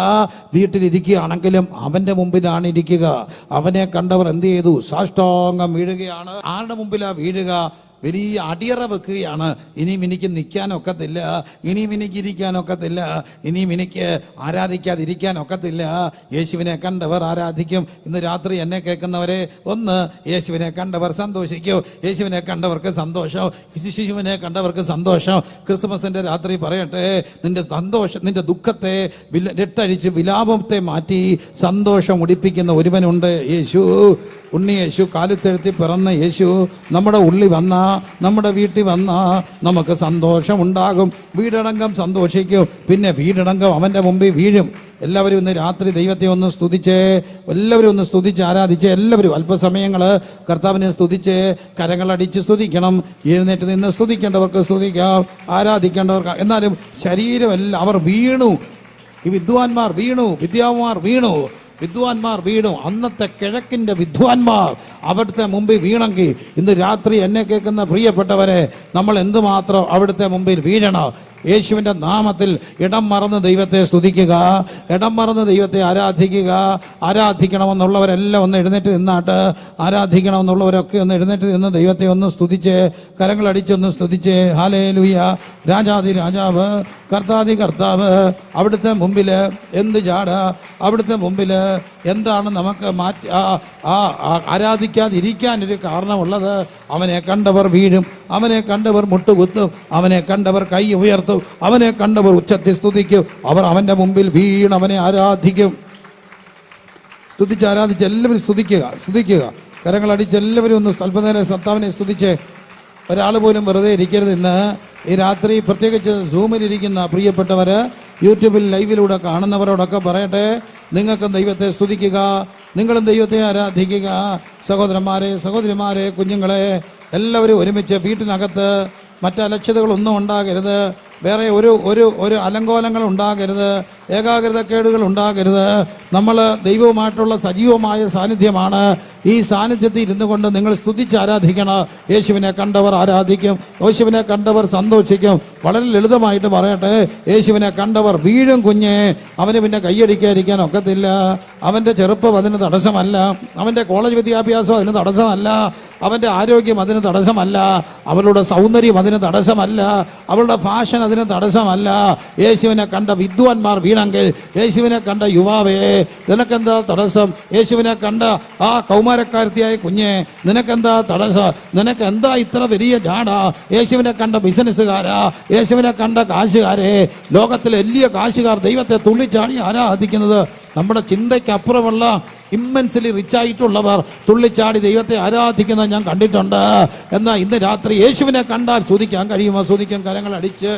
വീട്ടിലിരിക്കുകയാണെങ്കിലും അവന്റെ മുമ്പിലാണ് ഇരിക്കുക അവനെ കണ്ടവർ എന്ത് ചെയ്തു? സാഷ്ടാംഗം വീഴുകയാണ്. ആരുടെ മുമ്പിലാ വീഴുക. വലിയ അടിയറ വെക്കുകയാണ്. ഇനിയും എനിക്ക് നിൽക്കാനൊക്കത്തില്ല. ഇനിയും എനിക്ക് ഇരിക്കാനൊക്കത്തില്ല. ഇനിയും എനിക്ക് ആരാധിക്കാതിരിക്കാനൊക്കത്തില്ല. യേശുവിനെ കണ്ടവർ ആരാധിക്കും. ഇന്ന് രാത്രി എന്നെ കേൾക്കുന്നവരെ ഒന്ന് യേശുവിനെ കണ്ടവർ സന്തോഷിക്കും. യേശുവിനെ കണ്ടവർക്ക് സന്തോഷം. ശിശുവിനെ കണ്ടവർക്ക് സന്തോഷം. ക്രിസ്മസിന്റെ രാത്രി പറയട്ടെ. നിന്റെ സന്തോഷം നിന്റെ ദുഃഖത്തെ രട്ടഴിച്ച് വിലാപത്തെ മാറ്റി സന്തോഷം ഉടിപ്പിക്കുന്ന ഒരുവനുണ്ട് യേശു. ഉണ്ണി യേശു കാലിത്തെഴുത്തി പിറന്ന യേശു നമ്മുടെ ഉള്ളി വന്നാ നമ്മുടെ വീട്ടിൽ വന്നാ നമുക്ക് സന്തോഷമുണ്ടാകും. വീടടങ്കം സന്തോഷിക്കും. പിന്നെ വീടടങ്കം അവന്റെ മുമ്പിൽ വീഴും. എല്ലാവരും ഇന്ന് രാത്രി ദൈവത്തെ ഒന്ന് സ്തുതിച്ച്. എല്ലാവരും ഒന്ന് സ്തുതിച്ച് ആരാധിച്ച്. എല്ലാവരും അല്പസമയങ്ങൾ കർത്താവിനെ സ്തുതിച്ച് കരങ്ങളടിച്ച് സ്തുതിക്കണം. എഴുന്നേറ്റ് നിന്ന് സ്തുതിക്കേണ്ടവർക്ക് സ്തുതിക്കാം. ആരാധിക്കേണ്ടവർക്ക്. എന്നാലും ശരീരമെല്ലാം അവർ വീണു. ഈ വിദ്വാൻമാർ വീണു. വിദ്യാമാർ വീണു. വിദ്വാൻമാർ വീണു. അന്നത്തെ കിഴക്കിന്റെ വിദ്വാൻമാർ അവിടുത്തെ മുമ്പിൽ വീണെങ്കിൽ ഇന്ന് രാത്രി എന്നെ കേൾക്കുന്ന പ്രിയപ്പെട്ടവരെ നമ്മൾ എന്തുമാത്രം അവിടുത്തെ മുമ്പിൽ വീഴണം? യേശുവിന്റെ നാമത്തിൽ ഇടം മറന്ന് ദൈവത്തെ സ്തുതിക്കുക ഇടം മറന്ന് ദൈവത്തെ ആരാധിക്കുക ആരാധിക്കണമെന്നുള്ളവരെല്ലാം ഒന്ന് എഴുന്നേറ്റ് നിന്നാട്ട് ആരാധിക്കണമെന്നുള്ളവരൊക്കെ ഒന്ന് എഴുന്നേറ്റ് നിന്ന് ദൈവത്തെ ഒന്ന് സ്തുതിച്ച് കരങ്ങളടിച്ചൊന്ന് സ്തുതിച്ച് ഹാലേ ലുയ്യ രാജാതി രാജാവ് കർത്താതി കർത്താവ് അവിടുത്തെ മുമ്പിൽ എന്ത് ചാട അവിടുത്തെ മുമ്പിൽ എന്താണ് നമുക്ക് മാറ്റി ആ ആരാധിക്കാതിരിക്കാനൊരു കാരണമുള്ളത് അവനെ കണ്ടവർ വീഴും അവനെ കണ്ടവർ മുട്ടുകുത്തും അവനെ കണ്ടവർ കൈ ഉയർത്തും. അവനെ കണ്ടവർ ഉച്ചത്തിൽ സ്തുതിക്കും. അവർ അവന്റെ മുമ്പിൽ വീണ് അവനെ ആരാധിക്കും. സ്തുതിച്ച് ആരാധിച്ച് എല്ലാവരും സ്തുതിക്കുക സ്തുതിക്കുക. കരങ്ങളടിച്ച് എല്ലാവരും ഒന്ന് സ്വല്പനേരം സത്താവിനെ സ്തുതിച്ച്. ഒരാൾ പോലും വെറുതെ ഇരിക്കരുത് ഇന്ന്. ഈ രാത്രി പ്രത്യേകിച്ച് സൂമിലിരിക്കുന്ന പ്രിയപ്പെട്ടവർ യൂട്യൂബിൽ ലൈവിലൂടെ കാണുന്നവരോടൊക്കെ പറയട്ടെ. നിങ്ങൾക്കും ദൈവത്തെ സ്തുതിക്കുക. നിങ്ങളും ദൈവത്തെ ആരാധിക്കുക. സഹോദരന്മാരെ സഹോദരിമാരെ കുഞ്ഞുങ്ങളെ എല്ലാവരും ഒരുമിച്ച് വീട്ടിനകത്ത് മറ്റ് അലക്ഷ്യതകളൊന്നും ഉണ്ടാകരുത്. വേറെ ഒരു ഒരു ഒരു അലങ്കോലങ്ങൾ ഉണ്ടാകരുത് ഏകാഗ്രതക്കേടുകൾ ഉണ്ടാകരുത്. നമ്മൾ ദൈവവുമായിട്ടുള്ള സജീവമായ സാന്നിധ്യമാണ്. ഈ സാന്നിധ്യത്തിൽ ഇരുന്നു കൊണ്ട് നിങ്ങൾ സ്തുതിച്ച് ആരാധിക്കണം. യേശുവിനെ കണ്ടവർ ആരാധിക്കും. യേശുവിനെ കണ്ടവർ സന്തോഷിക്കും. വളരെ ലളിതമായിട്ട് പറയട്ടെ. യേശുവിനെ കണ്ടവർ വീഴും കുഞ്ഞെ. അവന് പിന്നെ കൈയടിക്കാതിരിക്കാൻ ഒക്കത്തില്ല. അവന്റെ ചെറുപ്പം അതിന് തടസ്സമല്ല. അവന്റെ കോളേജ് വിദ്യാഭ്യാസം അതിന് തടസ്സമല്ല. അവന്റെ ആരോഗ്യം അതിന് തടസ്സമല്ല. അവളുടെ സൗന്ദര്യം അതിന് തടസ്സമല്ല. അവളുടെ ഫാഷൻ അതിന് തടസ്സമല്ല. യേശുവിനെ കണ്ട വിദ്വാൻമാർ വീണെങ്കിൽ യേശുവിനെ കണ്ട യുവാവേ നിനക്കെന്താ തടസ്സം? യേശുവിനെ കണ്ട ആ കൗമാരക്കാരത്തിയായ കുഞ്ഞെ നിനക്കെന്താ തടസ്സം? നിനക്ക് എന്താ ഇത്ര വലിയ ജാട? യേശുവിനെ കണ്ട ബിസിനസ്സുകാരാ യേശുവിനെ കണ്ട കാശുകാരെ. ലോകത്തിലെ വലിയ കാശുകാർ ദൈവത്തെ തുള്ളിച്ചാടി ആരാധിക്കുന്നത് നമ്മുടെ ചിന്തയ്ക്കപ്പുറമുള്ള ഇമ്മൻസിലി റിച്ച് ആയിട്ടുള്ളവർ തുള്ളിച്ചാടി ദൈവത്തെ ആരാധിക്കുന്നത് ഞാൻ കണ്ടിട്ടുണ്ട്. എന്നാൽ ഇന്ന് രാത്രി യേശുവിനെ കണ്ടാൽ സ്തുതിക്കാൻ കഴിയുമോ? സ്തുതിക്കാൻ കരങ്ങൾ അടിച്ച്.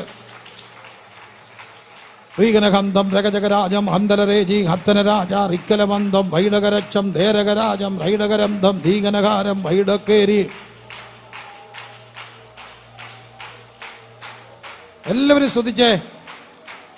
ശ്രീകനഹന്തം രഗജകരാജം ഹന്തലരേജി ഹത്തനരാജ റിക്കലമന്തം വൈഡകരക്ഷം ധേരകരാജം റൈഡകരന്തം ധീകനകാരം വൈഡക്കേരി എല്ലാവരും സ്തുതിച്ചേ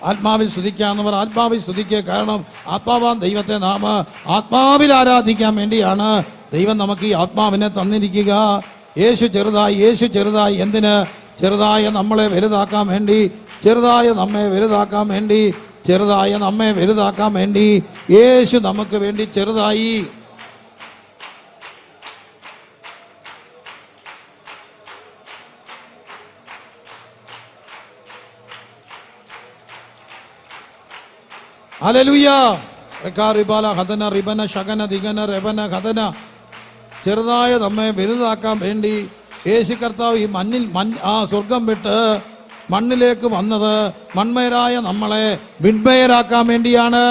ആത്മാവിൽ സ്തുതിക്കാവുന്നവർ ആത്മാവിൽ സ്തുതിക്കുക കാരണം ആത്മാവാൻ ദൈവത്തെ നാം ആത്മാവിൽ ആരാധിക്കാൻ വേണ്ടിയാണ് ദൈവം നമുക്ക് ഈ ആത്മാവിനെ തന്നിരിക്കുക. യേശു ചെറുതായി യേശു ചെറുതായി. എന്തിന്? ചെറുതായ നമ്മളെ വലുതാക്കാൻ വേണ്ടി ചെറുതായ നമ്മെ വലുതാക്കാൻ വേണ്ടി ചെറുതായ നമ്മെ വലുതാക്കാൻ വേണ്ടി. യേശു നമുക്ക് വേണ്ടി ചെറുതായി. റിബന ദിഗന രബന ചെറുതായ നമ്മെ വലുതാക്കാൻ വേണ്ടി യേശു കർത്താവ് ഈ മണ്ണിൽ മൺ ആ സ്വർഗം വിട്ട് മണ്ണിലേക്ക് വന്നത് മൺമയരായ നമ്മളെ വിൺമയരാക്കാൻ വേണ്ടിയാണ്.